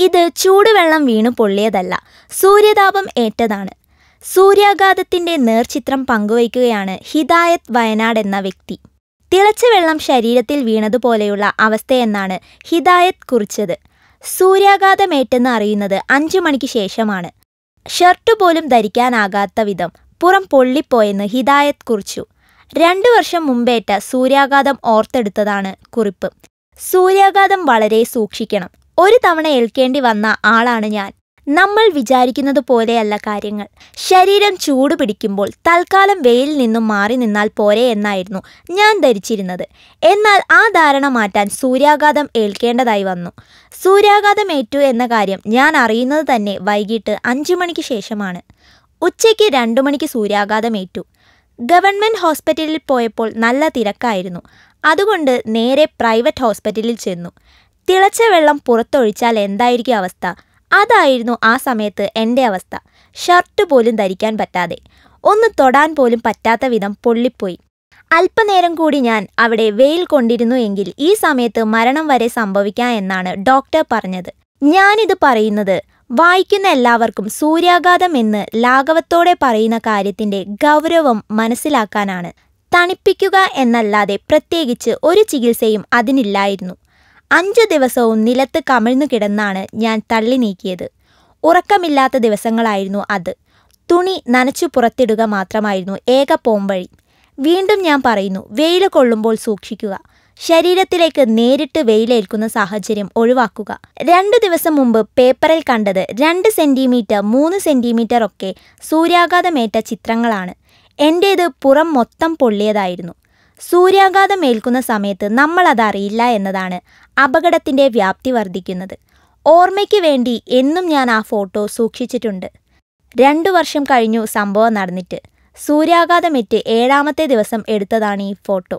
ഇത് ചൂടുവെള്ളം വീണു പൊള്ളിയതല്ല. സൂര്യതാപം ഏറ്റതാണ്. സൂര്യാഘാതത്തിന്റെ നേർചിത്രം പങ്കുവയ്ക്കുകയാണ് ഹിദായത് വയനാട് എന്ന വ്യക്തി. തിളച്ച വെള്ളം ശരീരത്തിൽ വീണതുപോലെയുള്ള അവസ്ഥയെന്നാണ് ഹിദായത് കുറിച്ചത്. സൂര്യാഘാതമേറ്റെന്ന് അറിയുന്നത് അഞ്ചു മണിക്ക് ശേഷമാണ്. ഷർട്ട് പോലും ധരിക്കാനാകാത്ത വിധം പുറം പൊള്ളിപ്പോയെന്ന് ഹിദായത് കുറിച്ചു. രണ്ടു വർഷം മുമ്പേറ്റ സൂര്യാഘാതം ഓർത്തെടുത്തതാണ് കുറിപ്പ്. സൂര്യാഘാതം വളരെ സൂക്ഷിക്കണം. ഒരു തവണ ഏൽക്കേണ്ടി വന്ന ആളാണ് ഞാൻ. നമ്മൾ വിചാരിക്കുന്നത് പോലെയല്ല കാര്യങ്ങൾ. ശരീരം ചൂട് പിടിക്കുമ്പോൾ തൽക്കാലം വെയിലിൽ നിന്നും മാറി നിന്നാൽ പോരെ എന്നായിരുന്നു ഞാൻ ധരിച്ചിരുന്നത്. എന്നാൽ ആ ധാരണ മാറ്റാൻ സൂര്യാഘാതം ഏൽക്കേണ്ടതായി വന്നു. സൂര്യാഘാതം ഏറ്റു എന്ന കാര്യം ഞാൻ അറിയുന്നത് തന്നെ വൈകിട്ട് അഞ്ചു മണിക്ക് ശേഷമാണ്. ഉച്ചയ്ക്ക് രണ്ടു മണിക്ക് സൂര്യാഘാതം ഏറ്റു. ഗവൺമെന്റ് ഹോസ്പിറ്റലിൽ പോയപ്പോൾ നല്ല തിരക്കായിരുന്നു. അതുകൊണ്ട് നേരെ പ്രൈവറ്റ് ഹോസ്പിറ്റലിൽ ചെന്നു. തിളച്ച വെള്ളം പുറത്തൊഴിച്ചാൽ എന്തായിരിക്കും അവസ്ഥ? അതായിരുന്നു ആ സമയത്ത് എന്റെ അവസ്ഥ. ഷർട്ട് പോലും ധരിക്കാൻ പറ്റാതെ. ഒന്ന് തൊടാൻ പോലും പറ്റാത്ത വിധം പൊള്ളിപ്പോയി. അല്പനേരം കൂടി ഞാൻ അവിടെ വെയിൽ കൊണ്ടിരുന്നു എങ്കിൽ ഈ സമയത്ത് മരണം വരെ സംഭവിക്കാം എന്നാണ് ഡോക്ടർ പറഞ്ഞത്. ഞാനിത് പറയുന്നത് വായിക്കുന്ന എല്ലാവർക്കും സൂര്യാഘാതം എന്ന് ലാഘവത്തോടെ പറയുന്ന കാര്യത്തിന്റെ ഗൗരവം മനസ്സിലാക്കാനാണ്. തണുപ്പിക്കുക എന്നല്ലാതെ പ്രത്യേകിച്ച് ഒരു ചികിത്സയും അതിനില്ലായിരുന്നു. അഞ്ചു ദിവസവും നിലത്ത് കമിഴ്ന്നു കിടന്നാണ് ഞാൻ തള്ളി നീക്കിയത്. ഉറക്കമില്ലാത്ത ദിവസങ്ങളായിരുന്നു അത്. തുണി നനച്ചു പുറത്തിടുക മാത്രമായിരുന്നു ഏക പോംവഴി. വീണ്ടും ഞാൻ പറയുന്നു വെയിൽ കൊള്ളുമ്പോൾ സൂക്ഷിക്കുക. ശരീരത്തിലേക്ക് നേരിട്ട് വെയിലേൽക്കുന്ന സാഹചര്യം ഒഴിവാക്കുക. രണ്ടു ദിവസം മുമ്പ് പേപ്പറിൽ കണ്ടത് രണ്ട് സെന്റിമീറ്റർ മൂന്ന് സെന്റിമീറ്റർ ഒക്കെ സൂര്യാഘാതമേറ്റ ചിത്രങ്ങളാണ്. എന്റേത് പുറം മൊത്തം പൊള്ളിയതായിരുന്നു. സൂര്യാഘാതം ഏൽക്കുന്ന സമയത്ത് നമ്മൾ അതറിയില്ല എന്നതാണ് അപകടത്തിന്റെ വ്യാപ്തി വർദ്ധിക്കുന്നത്. ഓർമ്മയ്ക്ക് വേണ്ടി എന്നും ഞാൻ ആ ഫോട്ടോ സൂക്ഷിച്ചിട്ടുണ്ട്. രണ്ടു വർഷം കഴിഞ്ഞു സംഭവം നടന്നിട്ട്. സൂര്യാഘാതമേറ്റ് ഏഴാമത്തെ ദിവസം എടുത്തതാണ് ഈ ഫോട്ടോ.